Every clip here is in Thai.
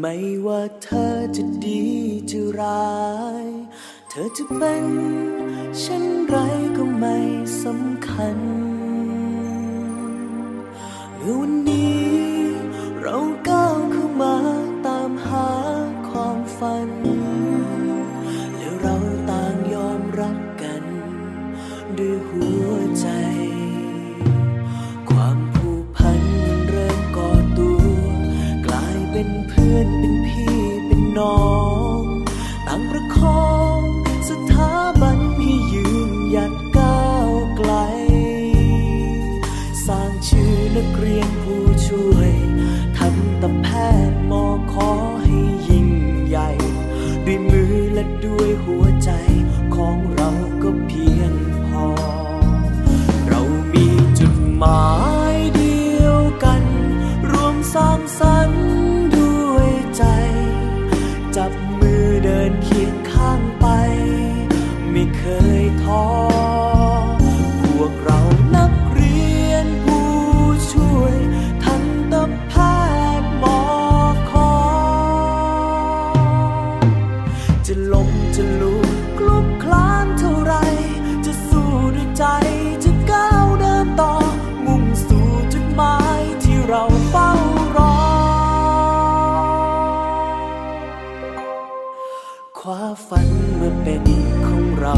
ไม่ว่าเธอจะดีจะร้าย เธอจะเป็นเช่นไรก็ไม่สำคัญเมื่อวันนี้ อนเป็นพี่เป็นน้อง ต่างประคองสถาบันให้ยืนหยัดก้าวไกล สร้างชื่อนักเรียนผู้ช่วยทันตแพทย์หมอขอให้ยิ่งใหญ่ ด้วยมือและด้วยหัวใจของเราก็เพียงพอ เรามีจุดหมาย จะล้มจะลุกคลุกคลานเท่าไร จะสู้ด้วยใจ จะก้าวเดินต่อ มุ่งสู่จุดหมายที่เราเฝ้ารอ คว้าฝันมาเป็นของเรา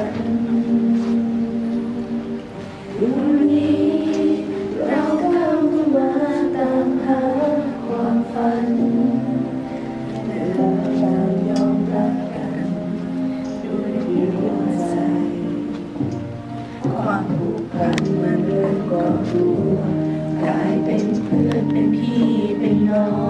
วันนี้เราก้าวเข้ามาตามหาความฝันและเราต่างยอมรับกันด้วยหัวใจความผูกพันมันเริ่มก่อตัวกลายเป็นเพื่อนเป็นพี่เป็นน้อง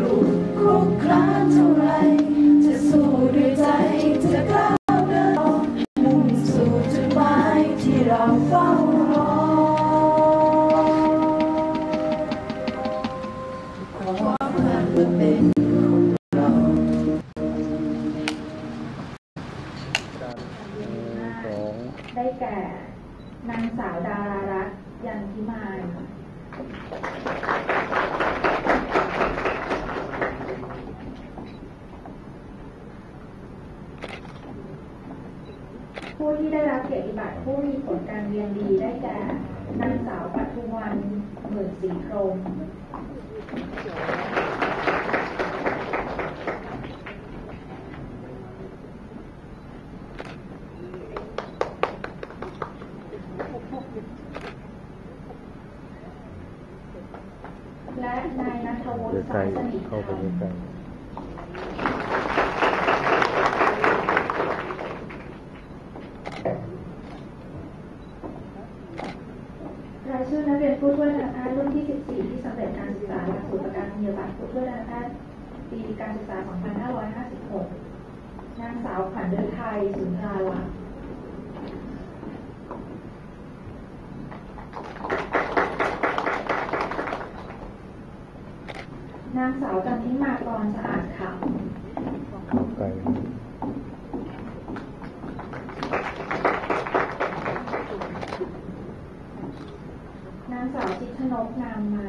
รู้คุกคลานเท่าไร จะสู้ด้วยใจจะก้าวเดินมุ่งสู่จุดหมายที่เราเฝ้ารอความเป็นของเราได้แก่ นางสาวดารารัตน์ยันทิมาที่ได้รับ เกียรติบัตรผู้มีผลการเรียนดีได้แก่นางสาวปัทุมวันหมื่นสีพรมและนายนัทวุฒิเดี๋ยวสายสนิทเข้าไปธรรมใกล้ รายชื่อนักเรียนผู้ช่วยทันตแพทย์รุ่นที่ 14 ที่สำเร็จการศึก ษาหลักสูตรประกันนียบัตรผู้ช่วยทันตแพทย์ปีการศึกษา 2556 นางสาวขวัญฤทัยสุนทราลักษณ์นางสาวจันทิมากรสะอาดขำเข้าใกล้นางสาวจิตนกงามมา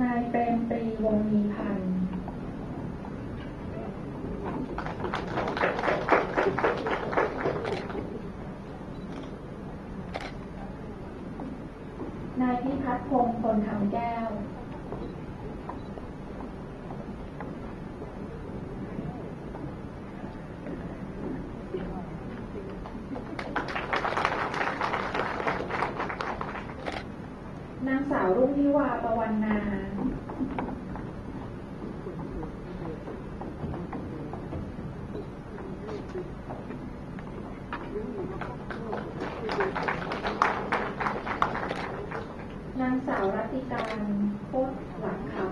นายเปรมปรีวงศ์มีพันธ์ นายพิพัฒน์พงศ์พลคำแก้ว นางสาวรุ่งทิวาประวันนา นางสาวรัตติการโคตรหลักคำ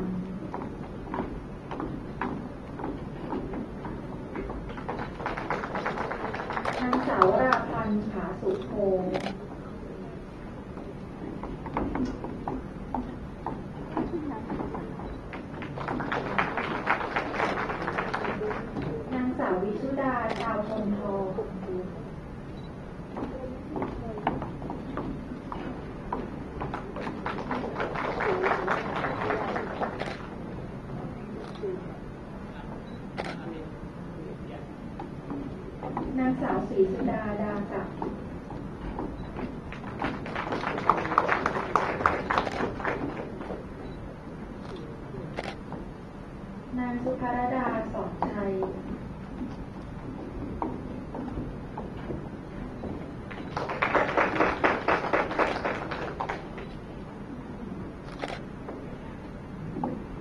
นางสาวราพันธ์ผาสุโพ นางสาววิชุดาชาวพลทอง นาง สาวศรีสุดาดากับนางสุภารดาสอนชัย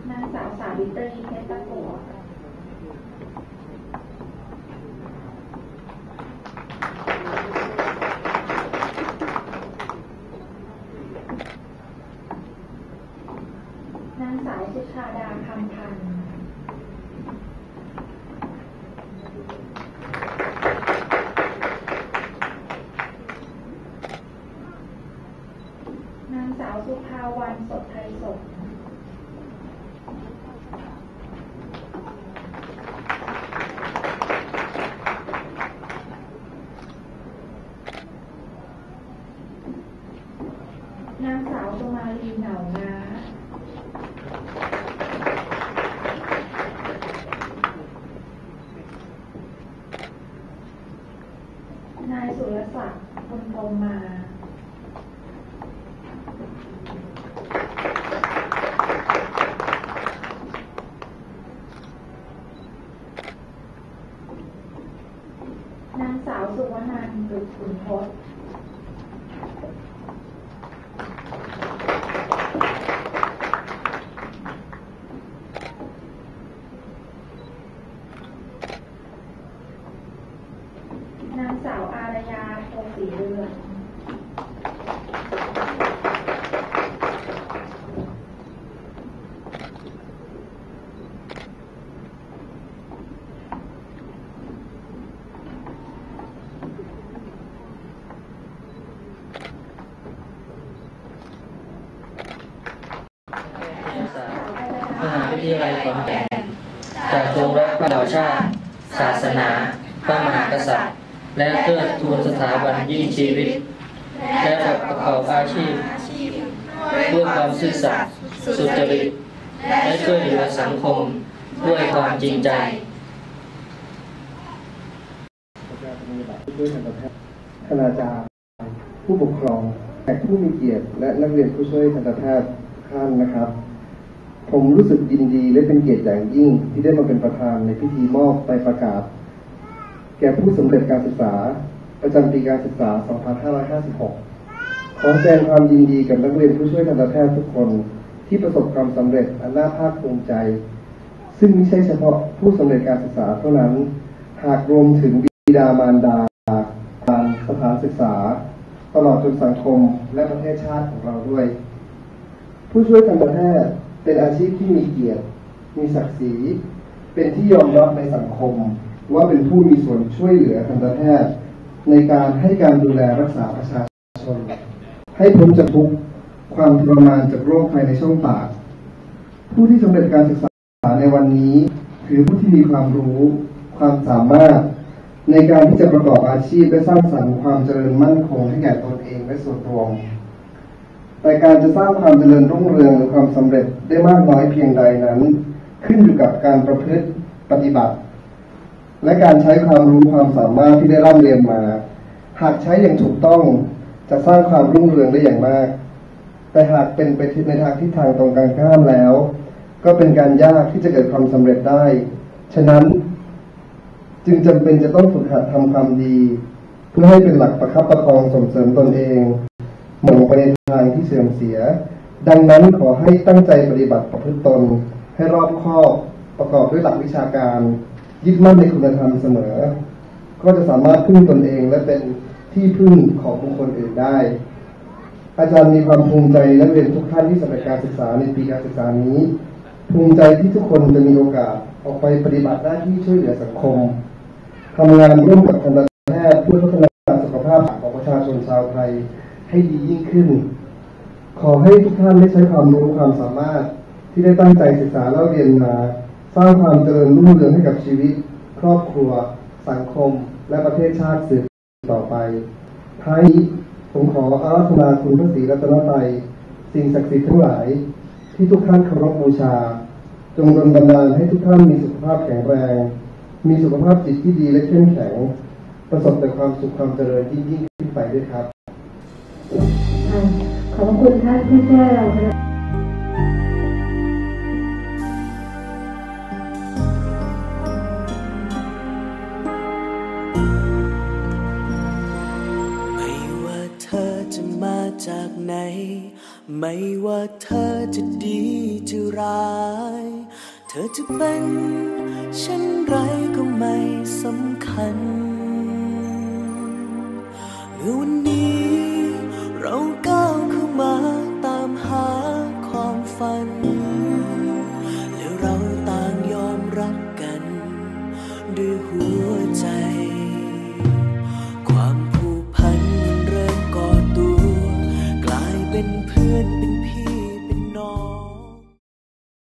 นางสาวสาวิตรีเพชรตะโกัวนางสาวสุชาดาคำพันธ์ นางสาวสุภาวันสดไทยสงฆ์นางสาวสุมาลีเหนานา นายสุรศักดิ์คุณพรหมมา นางสาวสุวรร ณันท์ดุจขุนทศนางสาวอารยาโพสีเรือน มหา วิทยาลัยขอนแก่นจากจงรักพระบาชาติ ศาสนา พระมหากษัตริย์ และเทิดทูนสถาบันยิ่งชีวิต และประกอบอาชีพด้วยความซื่อสัตย์สุจริต และช่วยเหลือสังคมด้วยความจริงใจด้วยทันตแพทย์คณาจารย์ผู้ปกครองแขกผู้มีเกียรติและนักเรียนผู้ช่วยทันตแพทย์ท่านนะครับ ผมรู้สึกยินดีและเป็นเกียรติอย่างยิ่ง ที่ได้มาเป็นประธานในพิธีมอบใบประกาศ แก่ผู้สำเร็จการศึกษา ประจำปีการศึกษา 2556 ขอแสดงความยินดีกับนักเรียนผู้ช่วยทันตแพทย์ทุกคนที่ประสบความสำเร็จอันน่าภาคภูมิใจ ซึ่งไม่ใช่เฉพาะผู้สำเร็จการศึกษาเท่านั้น หากรวมถึงบิดามารดาการสถานศึกษา ตลอดจนสังคมและประเทศชาติของเราด้วย ผู้ช่วยทันตแพทย์ เป็นอาชีพที่มีเกียรติ มีศักดิ์ศรี เป็นที่ยอมรับในสังคม ว่าเป็นผู้มีส่วนช่วยเหลือทันตแพทย์ในการให้การดูแลรักษาประชาชน ให้พ้นจากทุกข์ความทรมานจากโรคภายในช่องปาก ผู้ที่สำเร็จการศึกษาในในวันนี้คือผู้ที่มีความรู้ ความสามารถ ในการที่จะประกอบอาชีพและสร้างสรรค์ความเจริญมั่นคงให้แก่ตนเองและส่วนรวม แต่การจะสร้างความเจริญรุ่งเรืองหรือความสำเร็จได้มากน้อยเพียงใดนั้น ขึ้นอยู่กับการประพฤติปฏิบัติ และการใช้ความรู้ความสามารถที่ได้ร่ำเรียนมา หากใช้อย่างถูกต้องจะสร้างความรุ่งเรืองได้อย่างมาก แต่หากเป็นไปในทางทิศทางตรงกันข้ามแล้ว ก็เป็นการยากที่จะเกิดความสำเร็จได้ ฉะนั้น จึงจำเป็นจะต้องฝึกหัดทำความดี เพื่อให้เป็นหลักประคับประคองส่งเสริมตนเอง หม่งไปในทางที่เสื่อมเสีย ดังนั้นขอให้ตั้งใจปฏิบัติประพฤติตน ให้รอบคอบประกอบด้วยหลักวิชาการ ยึดมั่นในคุณธรรมเสมอ ก็จะสามารถพึ่งตนเองและเป็นที่พึ่งของบุคคลอื่นได้ อาจารย์มีความภูมิใจนักเรียนทุกท่านที่สำเร็จการศึกษาในปีการศึกษานี้ ภูมิใจที่ทุกคนจะมีโอกาสออกไปปฏิบัติหน้าที่ช่วยเหลือสังคมทำงานร่วมกับทันตแพทย์เพื่อพัฒนาสุขภาพของประชาชนชาวไทย ให้ดียิ่งขึ้น ขอให้ทุกท่านได้ใช้ความรู้ความสามารถ ที่ได้ตั้งใจศึกษาแล้วเรียนมา สร้างความเจริญรุ่งเรืองให้กับชีวิต ครอบครัว สังคม และประเทศชาติสืบต่อไปท้ายนี้ผมขออาราธนาคุณพระศรีรัตนตรัยสิ่งศักดิ์สิทธิ์ทั้งหลาย ที่ทุกท่านเคารพบูชา จงดลบันดาลให้ทุกท่านมีสุขภาพแข็งแรง มีสุขภาพจิตที่ดีและเข้มแข็ง ประสบแต่ความสุขความเจริญยิ่งยิ่งขึ้นไปด้วยครับ ขอบคุณท่านที่แจ้งนะคะไม่ว่าเธอจะมาจากไหน ไม่ว่าเธอจะดีจะร้าย เธอจะเป็นเช่นไรก็ไม่สำคัญเมื่อวันนี้